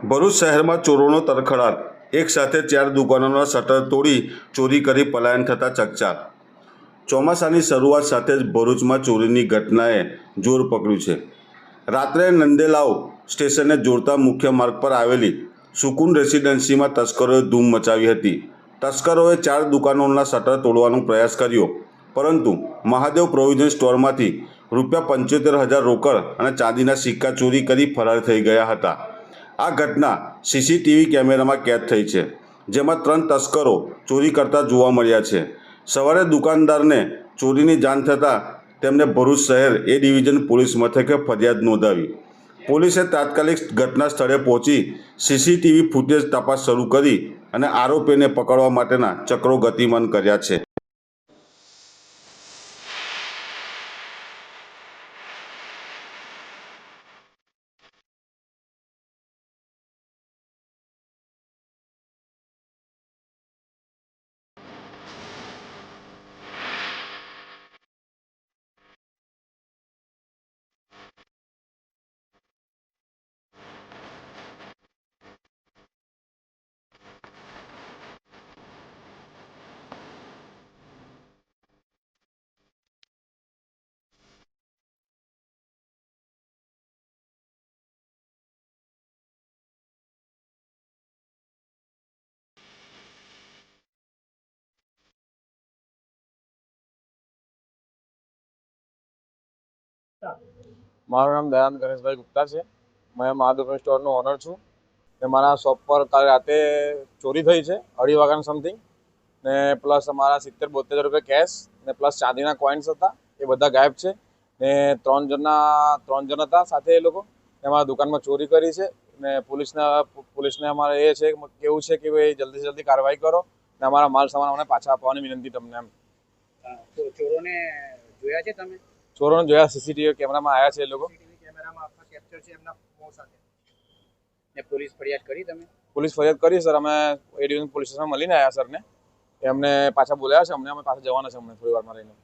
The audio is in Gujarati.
ભરૂચ શહેરમાં ચોરોનો તરખડાટ. એક સાથે ચાર દુકાનોના શટર તોડી ચોરી કરી પલાયન થતા ચકચાર. ચોમાસાની શરૂઆત સાથે જ ભરૂચમાં ચોરીની ઘટનાએ જોર પકડ્યું છે. રાત્રે નંદેલાવ સ્ટેશનને જોડતા મુખ્ય માર્ગ પર આવેલી સુકુન રેસિડેન્સીમાં તસ્કરોએ ધૂમ મચાવી હતી. તસ્કરોએ ચાર દુકાનોના શટર તોડવાનો પ્રયાસ કર્યો, પરંતુ મહાદેવ પ્રોવિઝન સ્ટોરમાંથી રૂપિયા પંચોતેર હજાર રોકડ અને ચાંદીના સિક્કા ચોરી કરી ફરાર થઈ ગયા હતા. આ ઘટના સીસીટીવી કેમેરામાં કેદ થઈ છે, જેમાં ત્રણ તસ્કરો ચોરી કરતા જોવા મળ્યા છે. સવારે દુકાનદારને ચોરીની જાણ થતાં તેમને ભરૂચ શહેર એ ડિવિઝન પોલીસ મથકે ફરિયાદ નોંધાવી. પોલીસે તાત્કાલિક ઘટના સ્થળે પહોંચી સીસીટીવી ફૂટેજ તપાસ શરૂ કરી અને આરોપીને પકડવા માટેના ચક્રો ગતિમાન કર્યા છે. મારું નામ દયાન ગણેશભાઈ ગુપ્તા છે. મેં મહાદેવ સ્ટોરનો ઓનર છું. ને મારા શોપ પર કાલ રાતે ચોરી થઈ છે, અઢી વાગ્યાનું સમથિંગ ને પ્લસ અમારા સિત્તેર બોતેર રૂપિયા કેશ ને પ્લસ ચાંદીના કોઈન્સ હતા, એ બધા ગાયબ છે. ને ત્રણ જણના, ત્રણ જણ હતા સાથે એ લોકો. ને અમારા દુકાનમાં ચોરી કરી છે. ને પોલીસના, પોલીસને અમારે એ છે, કેવું છે કે ભાઈ જલ્દી જલ્દી કાર્યવાહી કરો. ને અમારા માલ સામાન અમને પાછા આપવાની વિનંતી તમને એમ. ચોરોને જોયા છે તમે? ચોરોને જોયા સીસીટીવી કેમેરામાં આવ્યા છે એ લોકો. કેમેરામાં કેપ્ચર છે એમના મોં ને પોલીસ ફરિયાદ કરી તમે? પોલીસ ફરિયાદ કરી સર. અમે એ ડિવિઝન પોલીસ સ્ટેશનમાં મળીને આવ્યા સરને. એમને પાછા બોલાયા છે. અમને અમે પાછા જવાના છે અમને થોડી વારમાં રહીને.